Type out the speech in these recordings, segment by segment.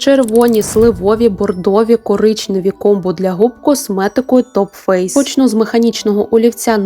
Червоні, сливові, бордові, коричневі комбо для губ косметикою Top Face. Почну з механічного олівця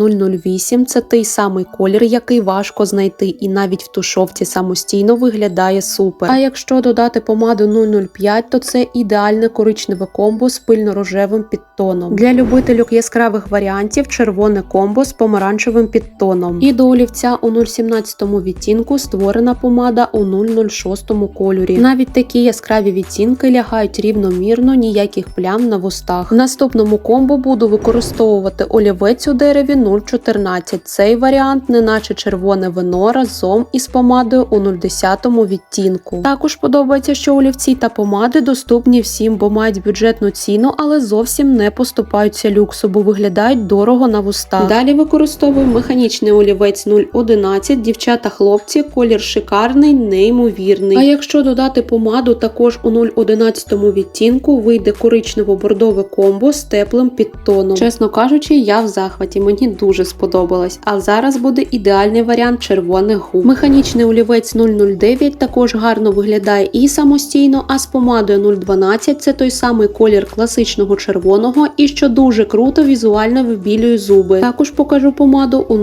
008. Це той самий колір, який важко знайти, і навіть в тушовці самостійно виглядає супер. А якщо додати помаду 005, то це ідеальне коричневе комбо з пильно-рожевим підтоном. Для любителів яскравих варіантів червоне комбо з помаранчевим підтоном. І до олівця у 017 відтінку створена помада у 006 кольорі. Навіть такі яскраві відтінки лягають рівномірно, ніяких плям на вустах. В наступному комбо буду використовувати олівець у дереві 014. Цей варіант, неначе червоне вино разом із помадою у 010 відтінку. Також подобається, що олівці та помади доступні всім, бо мають бюджетну ціну, але зовсім не поступаються люксу, бо виглядають дорого на вустах. Далі використовую механічний олівець 011. Дівчата, хлопці, колір шикарний, неймовірний. А якщо додати помаду, також у 011 відтінку вийде коричнево-бордове комбо з теплим підтоном. Чесно кажучи, я в захваті, мені дуже сподобалось. А зараз буде ідеальний варіант червоних губ. Механічний олівець 009 також гарно виглядає і самостійно, а з помадою 012 це той самий колір класичного червоного і що дуже круто візуально вибілює зуби. Також покажу помаду у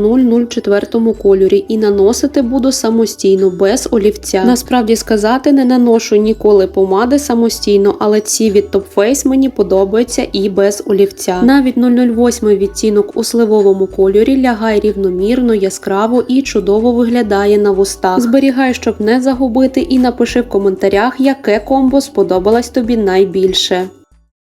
004 кольорі і наносити буду самостійно без олівця. Насправді сказати, не наношу ніколи помади самостійно, але ці від Top Face мені подобаються і без олівця. Навіть 008 відтінок у сливовому кольорі лягає рівномірно, яскраво і чудово виглядає на вустах. Зберігай, щоб не загубити, і напиши в коментарях, яке комбо сподобалось тобі найбільше.